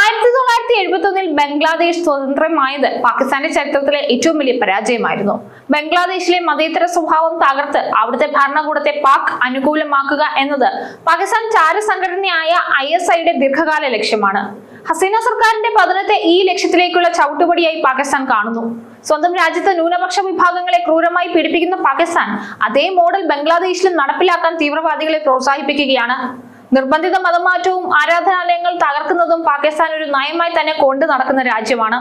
ആയിരത്തി തൊള്ളായിരത്തി എഴുപത്തി ഒന്നിൽ ബംഗ്ലാദേശ് സ്വതന്ത്രമായത് പാകിസ്ഥാന്റെ ചരിത്രത്തിലെ ഏറ്റവും വലിയ പരാജയമായിരുന്നു. ബംഗ്ലാദേശിലെ മതേതര സ്വഭാവം തകർത്ത് അവിടുത്തെ ഭരണകൂടത്തെ പാക് അനുകൂലമാക്കുക എന്നത് പാകിസ്ഥാൻ ചാര സംഘടനയായ ഐ എസ് ഐയുടെ ദീർഘകാല ലക്ഷ്യമാണ്. ഹസീന സർക്കാരിന്റെ പതനത്തെ ഈ ലക്ഷ്യത്തിലേക്കുള്ള ചവിട്ടുപടിയായി പാകിസ്ഥാൻ കാണുന്നു. സ്വന്തം രാജ്യത്ത് ന്യൂനപക്ഷ വിഭാഗങ്ങളെ ക്രൂരമായി പീഡിപ്പിക്കുന്ന പാകിസ്ഥാൻ അതേ മോഡൽ ബംഗ്ലാദേശിലും നടപ്പിലാക്കാൻ തീവ്രവാദികളെ പ്രോത്സാഹിപ്പിക്കുകയാണ്. നിർബന്ധിത മതമാറ്റവും ആരാധനാലയങ്ങൾ തകർക്കുന്നതും പാകിസ്ഥാൻ ഒരു നയമായി തന്നെ കൊണ്ടു നടക്കുന്ന രാജ്യമാണ്.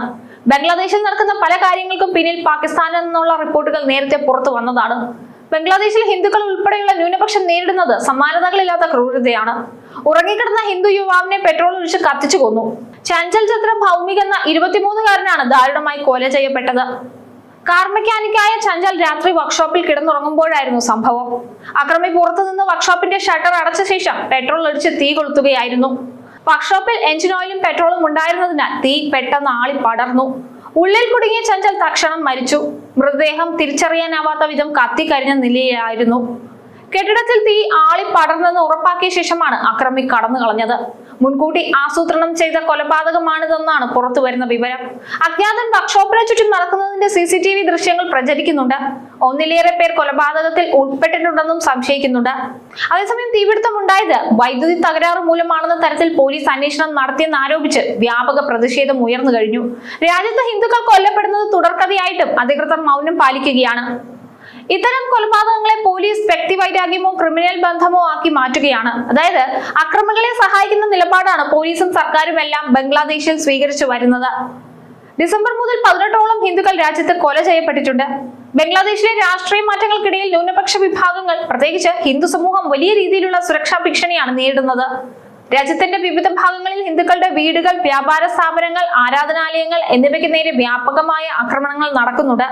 ബംഗ്ലാദേശിൽ നടക്കുന്ന പല കാര്യങ്ങൾക്കും പിന്നിൽ പാകിസ്ഥാനിൽ നിന്നുള്ള റിപ്പോർട്ടുകൾ നേരത്തെ പുറത്തു വന്നതാണ്. ബംഗ്ലാദേശിൽ ഹിന്ദുക്കൾ ഉൾപ്പെടെയുള്ള ന്യൂനപക്ഷം നേരിടുന്നത് സമാനതകളില്ലാത്ത ക്രൂരതയാണ്. ഉറങ്ങിക്കിടന്ന ഹിന്ദു യുവാവിനെ പെട്രോൾ ഒഴിച്ച് കത്തിച്ചു കൊന്നു. ചഞ്ചൽ ചന്ദ്ര ഭൗമിക് എന്ന ഇരുപത്തിമൂന്നുകാരനാണ് ദാരുണമായി കൊല ചെയ്യപ്പെട്ടത്. കാർ മെക്കാനിക്കായ ചഞ്ചൽ രാത്രി വർക്ക്ഷോപ്പിൽ കിടന്നുറങ്ങുമ്പോഴായിരുന്നു സംഭവം. അക്രമി പുറത്തുനിന്ന് വർക്ക്ഷോപ്പിന്റെ ഷട്ടർ അടച്ച ശേഷം പെട്രോൾ ഒഴിച്ച് തീ കൊളുത്തുകയായിരുന്നു. വർക്ക്ഷോപ്പിൽ എഞ്ചിൻ ഓയിലും പെട്രോളും ഉണ്ടായിരുന്നതിനാൽ തീ പെട്ടെന്ന് ആളി പടർന്നു. ഉള്ളിൽ കുടുങ്ങിയ ചഞ്ചൽ തക്ഷണം മരിച്ചു. മൃതദേഹം തിരിച്ചറിയാനാവാത്ത വിധം കത്തിക്കരിഞ്ഞ നിലയിലായിരുന്നു. കെട്ടിടത്തിൽ തീ ആളി പടർന്നെന്ന് ഉറപ്പാക്കിയ ശേഷമാണ് അക്രമി കടന്നു കളഞ്ഞത്. മുൻകൂട്ടി ആസൂത്രണം ചെയ്ത കൊലപാതകമാണിതെന്നാണ് പുറത്തു വരുന്ന വിവരം. അജ്ഞാതൻ വർക്ക്ഷോപ്പിന് ചുറ്റും നടക്കുന്നതിന്റെ സി സി ടി വി ദൃശ്യങ്ങൾ പ്രചരിക്കുന്നുണ്ട്. ഒന്നിലേറെ പേർ കൊലപാതകത്തിൽ ഉൾപ്പെട്ടിട്ടുണ്ടെന്നും സംശയിക്കുന്നുണ്ട്. അതേസമയം തീപിടുത്തം ഉണ്ടായത് വൈദ്യുതി തകരാറ് മൂലമാണെന്ന തരത്തിൽ പോലീസ് അന്വേഷണം നടത്തിയെന്ന് ആരോപിച്ച് വ്യാപക പ്രതിഷേധം ഉയർന്നു കഴിഞ്ഞു. രാജ്യത്ത് ഹിന്ദുക്കൾ കൊല്ലപ്പെടുന്നത് തുടർക്കഥയായിട്ടും അധികൃതർ മൗനം പാലിക്കുകയാണ്. ഇത്തരം കൊലപാതകങ്ങളെ പോലീസ് വ്യക്തിവൈരാഗ്യമോ ക്രിമിനൽ ബന്ധമോ ആക്കി മാറ്റുകയാണ്. അതായത് അക്രമികളെ സഹായിക്കുന്ന നിലപാടാണ് പോലീസും സർക്കാരും എല്ലാം ബംഗ്ലാദേശിൽ സ്വീകരിച്ചു വരുന്നത്. ഡിസംബർ മുതൽ പതിനെട്ടോളം ഹിന്ദുക്കൾ രാജ്യത്ത് കൊല ചെയ്യപ്പെട്ടിട്ടുണ്ട്. ബംഗ്ലാദേശിലെ രാഷ്ട്രീയ മാറ്റങ്ങൾക്കിടയിൽ ന്യൂനപക്ഷ വിഭാഗങ്ങൾ പ്രത്യേകിച്ച് ഹിന്ദു സമൂഹം വലിയ രീതിയിലുള്ള സുരക്ഷാ ഭീഷണിയാണ് നേരിടുന്നത്. രാജ്യത്തിന്റെ വിവിധ ഭാഗങ്ങളിൽ ഹിന്ദുക്കളുടെ വീടുകൾ വ്യാപാര സ്ഥാപനങ്ങൾ ആരാധനാലയങ്ങൾ എന്നിവയ്ക്ക് നേരെ വ്യാപകമായ ആക്രമണങ്ങൾ നടക്കുന്നുണ്ട്.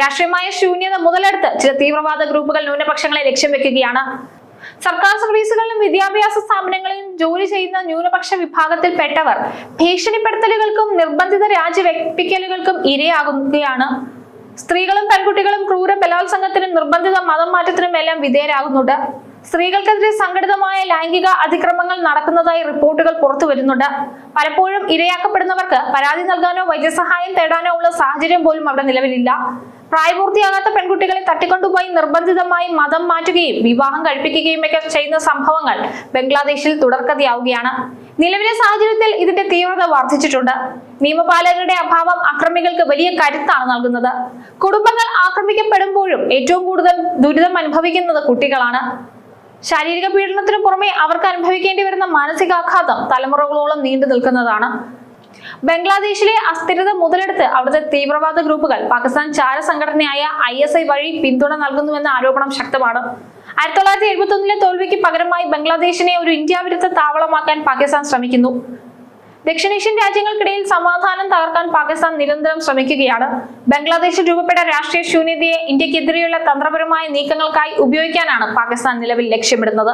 രാഷ്ട്രീയമായ ശൂന്യത മുതലെടുത്ത് ചില തീവ്രവാദ ഗ്രൂപ്പുകൾ ന്യൂനപക്ഷങ്ങളെ ലക്ഷ്യം വെക്കുകയാണ്. സർക്കാർ സർവീസുകളിലും വിദ്യാഭ്യാസ സ്ഥാപനങ്ങളിലും ജോലി ചെയ്യുന്ന ന്യൂനപക്ഷ വിഭാഗത്തിൽപ്പെട്ടവർ ഭീഷണിപ്പെടുത്തലുകൾക്കും നിർബന്ധിത രാജ്യവെപ്പിക്കലുകൾക്കും ഇരയാകുകയാണ്. സ്ത്രീകളും പെൺകുട്ടികളും ക്രൂര ബലാത്സംഗത്തിനും നിർബന്ധിത മതം മാറ്റത്തിനും എല്ലാം വിധേയരാകുന്നുണ്ട്. സ്ത്രീകൾക്കെതിരെ സംഘടിതമായ ലൈംഗിക അതിക്രമങ്ങൾ നടക്കുന്നതായി റിപ്പോർട്ടുകൾ പുറത്തു വരുന്നുണ്ട്. പലപ്പോഴും ഇരയാക്കപ്പെടുന്നവർക്ക് പരാതി നൽകാനോ വൈദ്യസഹായം തേടാനോ ഉള്ള സാഹചര്യം പോലും അവിടെ നിലവിലില്ല. പ്രായപൂർത്തിയാകാത്ത പെൺകുട്ടികളെ തട്ടിക്കൊണ്ടുപോയി നിർബന്ധിതമായി മതം മാറ്റുകയും വിവാഹം കഴിപ്പിക്കുകയും ഒക്കെ ചെയ്യുന്ന സംഭവങ്ങൾ ബംഗ്ലാദേശിൽ തുടർക്കഥയാവുകയാണ്. നിലവിലെ സാഹചര്യത്തിൽ ഇതിന്റെ തീവ്രത വർദ്ധിച്ചിട്ടുണ്ട്. നിയമപാലകരുടെ അഭാവം അക്രമികൾക്ക് വലിയ കരുത്താണ് നൽകുന്നത്. കുടുംബങ്ങൾ ആക്രമിക്കപ്പെടുമ്പോഴും ഏറ്റവും കൂടുതൽ ദുരിതം അനുഭവിക്കുന്നത് കുട്ടികളാണ്. ശാരീരിക പീഡനത്തിനു പുറമെ അവർക്ക് അനുഭവിക്കേണ്ടി വരുന്ന മാനസികാഘാതം തലമുറകളോളം നീണ്ടു നിൽക്കുന്നതാണ്. ബംഗ്ലാദേശിലെ അസ്ഥിരത മുതലെടുത്ത് അവിടുത്തെ തീവ്രവാദ ഗ്രൂപ്പുകൾ പാകിസ്ഥാൻ ചാര സംഘടനയായ ഐ എസ് ഐ വഴി പിന്തുണ നൽകുന്നുവെന്ന ആരോപണം ശക്തമാണ്. ആയിരത്തി തൊള്ളായിരത്തി എഴുപത്തി ഒന്നിലെ തോൽവിക്ക് പകരമായി ബംഗ്ലാദേശിനെ ഒരു ഇന്ത്യ വിരുദ്ധ താവളമാക്കാൻ പാകിസ്ഥാൻ ശ്രമിക്കുന്നു. ദക്ഷിണേഷ്യൻ രാജ്യങ്ങൾക്കിടയിൽ സമാധാനം തകർക്കാൻ പാകിസ്ഥാൻ നിരന്തരം ശ്രമിക്കുകയാണ്. ബംഗ്ലാദേശിൽ രൂപപ്പെട്ട രാഷ്ട്രീയ ശൂന്യതയെ ഇന്ത്യക്കെതിരെയുള്ള തന്ത്രപരമായ നീക്കങ്ങൾക്കായി ഉപയോഗിക്കാനാണ് പാകിസ്ഥാൻ നിലവിൽ ലക്ഷ്യമിടുന്നത്.